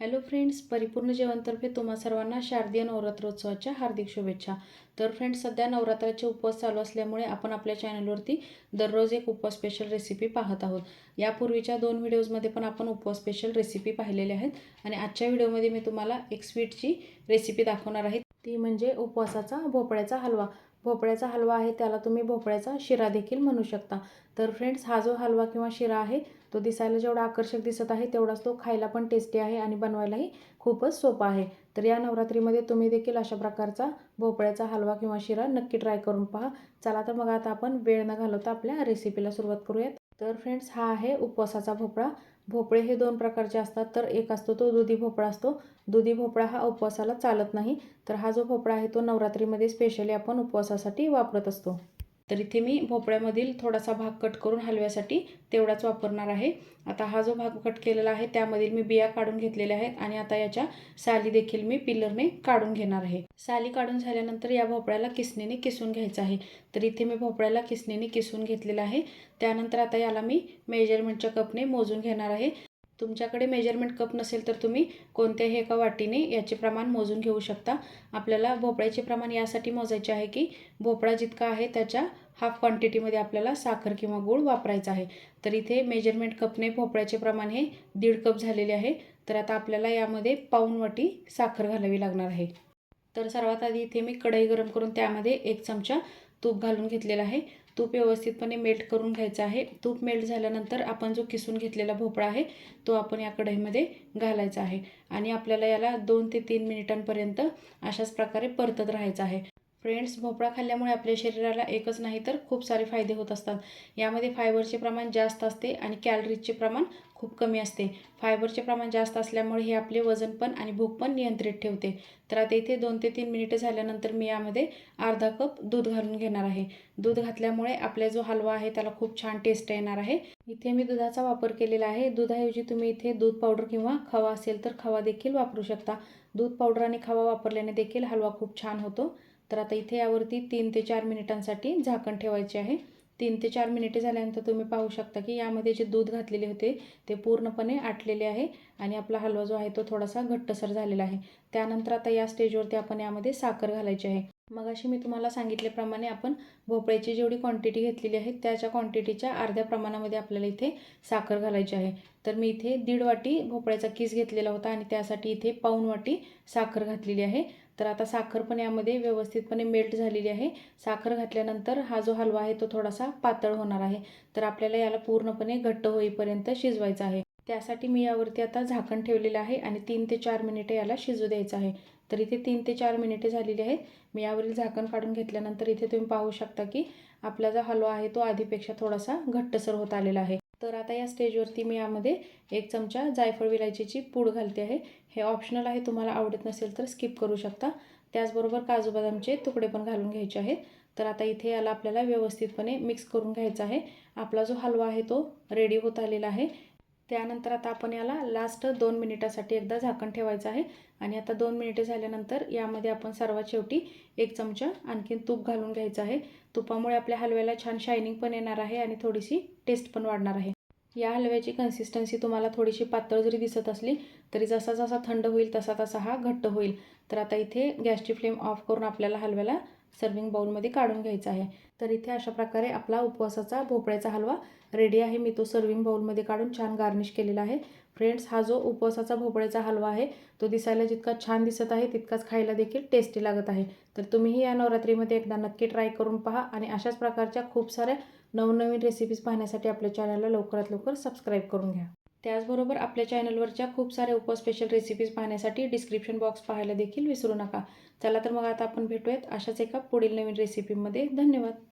Hello friends परिपूर्ण जेवणतर्फे तुम्हा सर्वांना शारदीय नवरात्रोत्सवाच्या हार्दिक शुभेच्छा. तर फ्रेंड्स सध्या नवरात्राचे उपवास चालू असल्यामुळे आपण आपल्या चॅनलवरती दररोज एक उपवास स्पेशल रेसिपी पाहत आहोत. यापूर्वीच्या दोन व्हिडिओजमध्ये पण आपण उपवास स्पेशल रेसिपी पाहिलेल्या आहेत आणि आजच्या व्हिडिओमध्ये मी तुम्हाला एक स्वीटची रेसिपी दाखवणार आहे. ती म्हणजे उपवासाचा भोपळ्याचा हलवा. भोपळ्याचा हलवा आहे त्याला तुम्ही भोपळ्याचा शिरा देखील म्हणू शकता. तर फ्रेंड्स हा जो हलवा किंवा शिरा आहे तो दिसायला जेवढा आकर्षक दिसत आहे तेवढाच तो खायला पण टेस्टी आहे आणि बनवायलाही खूपच सोपा आहे. तर या नवरात्रीमध्ये तुम्ही देखील अशा प्रकारचा भोपळ्याचा हलवा किंवा शिरा नक्की ट्राय करून पहा. चला तर मग आता आपण वेळ न घालवता आपल्या रेसिपीला सुरुवात करूयात. तर फ्रेंड्स हा आहे उपवासाचा भोपळा. भोपळे हे दोन प्रकारचे असतात तर एक असतो तो दुधी भोपळा असतो. दुधी भोपळा हा उपवासाला चालत नाही. तर हा जो भोपळा आहे तो नवरात्रीमध्ये स्पेशली आपण उपवासासाठी वापरत असतो. तर इथे मी भोपळ्यामधील थोडासा भाग कट करून हलव्यासाठी तेवढाच वापरणार आहे. आता हा जो भाग कट केलेला आहे त्यामधील मी बिया काढून घेतलेल्या आहेत आणि आता याच्या साली देखील मी पिलरने काढून घेणार आहे. साली काढून झाल्यानंतर या भोपळ्याला किसणीने किसून घ्यायचं आहे. तर इथे मी भोपळ्याला किसणीने किसून घेतलेला आहे. त्यानंतर आता याला मी मेजरमेंटच्या कपने मोजून घेणार आहे. तुमच्याकडे मेजरमेंट कप नसेल तर तुम्ही कोणत्याही एका वाटीने याचे प्रमाण मोजून घेऊ शकता. आपल्याला भोपळ्याचे प्रमाण यासाठी मोजायचे आहे की भोपळा जितका आहे त्याच्या हाफ क्वांटिटीमध्ये आपल्याला साखर किंवा गूळ वापरायचा आहे. तर इथे मेजरमेंट कपने भोपळ्याचे प्रमाण हे दीड कप झालेले आहे. तर आता आपल्याला यामध्ये पाऊण वाटी साखर घालावी लागणार आहे. तर सर्वात आधी इथे मी कढई गरम करून त्यामध्ये एक चमचा तूप घालून घेतलेला आहे. तूप व्यवस्थितपणे मेल्ट करून घ्यायचं आहे. तूप मेल्ट झाल्यानंतर आपण जो किसून घेतलेला भोपळा आहे तो आपण या कढईमध्ये घालायचा आहे. आणि आपल्याला याला दोन ते तीन मिनिटांपर्यंत अशाच प्रकारे परतत राहायचं आहे. फ्रेंड्स भोपळा खाल्ल्यामुळे आपल्या शरीराला एकच नाही तर खूप सारे फायदे होत असतात. यामध्ये फायबरचे प्रमाण जास्त असते आणि कॅलरीजचे प्रमाण खूप कमी असते. फायबरचे प्रमाण जास्त असल्यामुळे हे आपले वजन पण आणि भूक पण नियंत्रित ठेवते. तर आता इथे दोन ते तीन मिनिटं झाल्यानंतर मी यामध्ये अर्धा कप दूध घालून घेणार आहे. दूध घातल्यामुळे आपला जो हलवा आहे त्याला खूप छान टेस्ट येणार आहे. इथे मी दुधाचा वापर केलेला आहे. दुधाऐवजी तुम्ही इथे दूध पावडर किंवा खवा असेल तर खवा देखील वापरू शकता. दूध पावडर आणि खवा वापरल्याने देखील हलवा खूप छान होतो. तर आता इथे यावरती तीन ते चार मिनिटांसाठी झाकण ठेवायचे आहे. तीन ते चार मिनिटे झाल्यानंतर तुम्ही पाहू शकता की यामध्ये जे दूध घातलेले होते ते पूर्णपणे आटलेले आहे आणि आपला हलवा जो आहे तो थोडासा घट्टसर झालेला आहे. त्यानंतर आता या स्टेजवरती आपण यामध्ये साखर घालायची आहे. मग अशी मी तुम्हाला सांगितल्याप्रमाणे आपण भोपळ्याची जेवढी क्वांटिटी घेतलेली आहे त्याच्या क्वांटिटीच्या अर्ध्या प्रमाणामध्ये आपल्याला इथे साखर घालायची आहे. तर मी इथे दीड वाटी भोपळ्याचा किस घेतलेला होता आणि त्यासाठी इथे पाऊन वाटी साखर घातलेली आहे. तर आता साखर पण यामध्ये व्यवस्थितपणे मेल्ट झालेली आहे. साखर घातल्यानंतर हा जो हलवा आहे तो थोडासा पातळ होणार आहे. तर आपल्याला याला पूर्णपणे घट्ट होईपर्यंत शिजवायचा आहे. त्यासाठी मी यावरती आता झाकण ठेवलेलं आहे आणि तीन ते चार मिनिटे याला शिजू द्यायचं आहे. तर इथे तीन ते चार मिनिटे झालेली आहेत. मी यावरील झाकण काढून घेतल्यानंतर इथे तुम्ही पाहू शकता की आपला जो हलवा आहे तो आधीपेक्षा थोडासा घट्टसर होत आलेला आहे. तर आता या स्टेजवरती मी यामध्ये एक चमचा जायफळ विलायचीची पूड घालते आहे. हे ऑप्शनल आहे तुम्हाला आवडत नसेल तर स्किप करू शकता. त्याचबरोबर काजू बदामचे तुकडे पण घालून घ्यायचे आहेत. तर आता इथे याला आपल्याला व्यवस्थितपणे मिक्स करून घ्यायचा आहे. आपला जो हलवा आहे तो रेडी होत आलेला आहे. त्यानंतर आता आपण याला लास्ट दोन मिनिटासाठी एकदा झाकण ठेवायचं आहे. आणि आता दोन मिनिटे झाल्यानंतर यामध्ये आपण सर्वात शेवटी एक चमचा आणखीन तूप घालून घ्यायचं आहे. तुपामुळे आपल्या हलव्याला छान शायनिंग पण येणार आहे आणि थोडीशी टेस्ट पण वाढणार आहे. या हलव्याची कन्सिस्टन्सी तुम्हाला थोडीशी पातळ जरी दिसत असली तरी जसा जसा थंड होईल तसा तसा हा घट्ट होईल. तर आता इथे गॅसची फ्लेम ऑफ करून आपल्याला हलव्याला सर्विंग बाउलमध्ये काढून घ्यायचा आहे. तर इथे अशा प्रकारे आपला उपवासाचा भोपळ्याचा हलवा रेडी आहे. मी तो सर्विंग बाउलमध्ये काढून छान गार्निश केलेला आहे. फ्रेंड्स हा जो उपवासाचा भोपळ्याचा हलवा आहे तो दिसायला जितका छान दिसत आहे तितकाच खायला देखील टेस्टी लागत आहे. तर तुम्हीही या नवरात्रीमध्ये एकदा नक्की ट्राय करून पहा आणि अशाच प्रकारच्या खूप साऱ्या नवनवीन रेसिपीज पाहण्यासाठी आपल्या चॅनलला लवकरात लवकर सबस्क्राईब करून घ्या. त्याचबरोबर आपल्या चॅनलवरच्या खूप साऱ्या उपस्पेशल रेसिपीज पाहण्यासाठी डिस्क्रिप्शन बॉक्स पाहायला देखील विसरू नका. चला तर मग आता आपण भेटूयात अशाच एका पुढील नवीन रेसिपीमध्ये धन्यवाद.